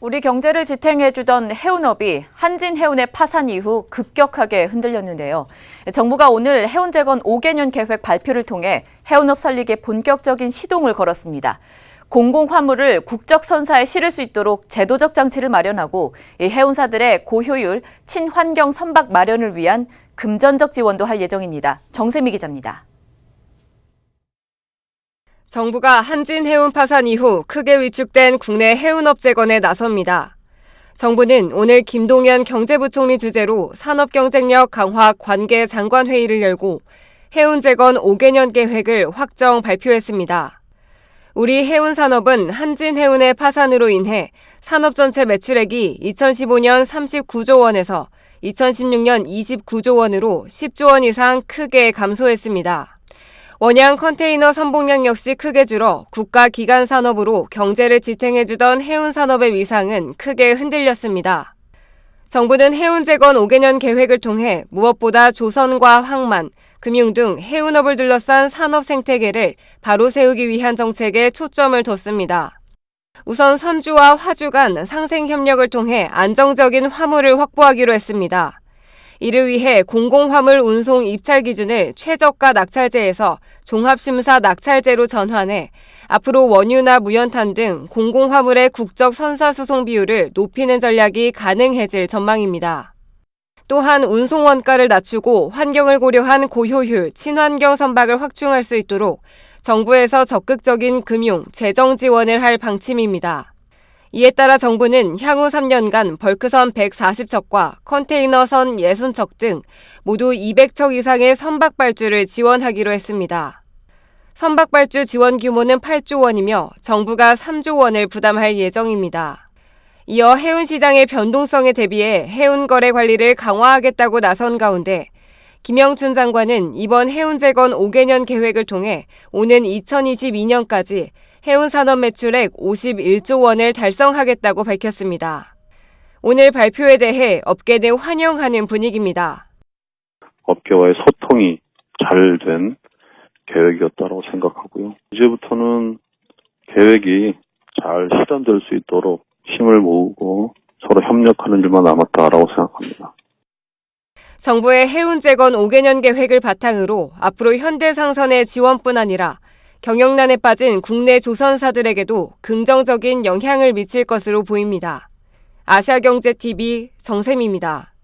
우리 경제를 지탱해주던 해운업이 한진해운의 파산 이후 급격하게 흔들렸는데요. 정부가 오늘 해운재건 5개년 계획 발표를 통해 해운업 살리기에 본격적인 시동을 걸었습니다. 공공화물을 국적선사에 실을 수 있도록 제도적 장치를 마련하고 이 해운사들의 고효율, 친환경 선박 마련을 위한 금전적 지원도 할 예정입니다. 정세미 기자입니다. 정부가 한진 해운 파산 이후 크게 위축된 국내 해운업 재건에 나섭니다. 정부는 오늘 김동연 경제부총리 주재로 산업경쟁력 강화 관계 장관 회의를 열고 해운 재건 5개년 계획을 확정 발표했습니다. 우리 해운 산업은 한진 해운의 파산으로 인해 산업 전체 매출액이 2015년 39조 원에서 2016년 29조 원으로 10조 원 이상 크게 감소했습니다. 원양 컨테이너 선봉량 역시 크게 줄어 국가 기간 산업으로 경제를 지탱해주던 해운 산업의 위상은 크게 흔들렸습니다. 정부는 해운 재건 5개년 계획을 통해 무엇보다 조선과 항만, 금융 등 해운업을 둘러싼 산업 생태계를 바로 세우기 위한 정책에 초점을 뒀습니다. 우선 선주와 화주 간 상생 협력을 통해 안정적인 화물을 확보하기로 했습니다. 이를 위해 공공화물 운송 입찰 기준을 최저가 낙찰제에서 종합심사 낙찰제로 전환해 앞으로 원유나 무연탄 등 공공화물의 국적 선사 수송 비율을 높이는 전략이 가능해질 전망입니다. 또한 운송 원가를 낮추고 환경을 고려한 고효율, 친환경 선박을 확충할 수 있도록 정부에서 적극적인 금융, 재정 지원을 할 방침입니다. 이에 따라 정부는 향후 3년간 벌크선 140척과 컨테이너선 60척 등 모두 200척 이상의 선박 발주를 지원하기로 했습니다. 선박 발주 지원 규모는 8조 원이며 정부가 3조 원을 부담할 예정입니다. 이어 해운 시장의 변동성에 대비해 해운 거래 관리를 강화하겠다고 나선 가운데 김영춘 장관은 이번 해운 재건 5개년 계획을 통해 오는 2022년까지 해운 산업 매출액 51조 원을 달성하겠다고 밝혔습니다. 오늘 발표에 대해 업계는 환영하는 분위기입니다. 업계와의 소통이 잘 된 계획이었다고 생각하고요. 이제부터는 계획이 잘 실현될 수 있도록 힘을 모으고 서로 협력하는 일만 남았다라고 생각합니다. 정부의 해운 재건 5개년 계획을 바탕으로 앞으로 현대상선의 지원뿐 아니라 경영난에 빠진 국내 조선사들에게도 긍정적인 영향을 미칠 것으로 보입니다. 아시아경제TV 정샘입니다.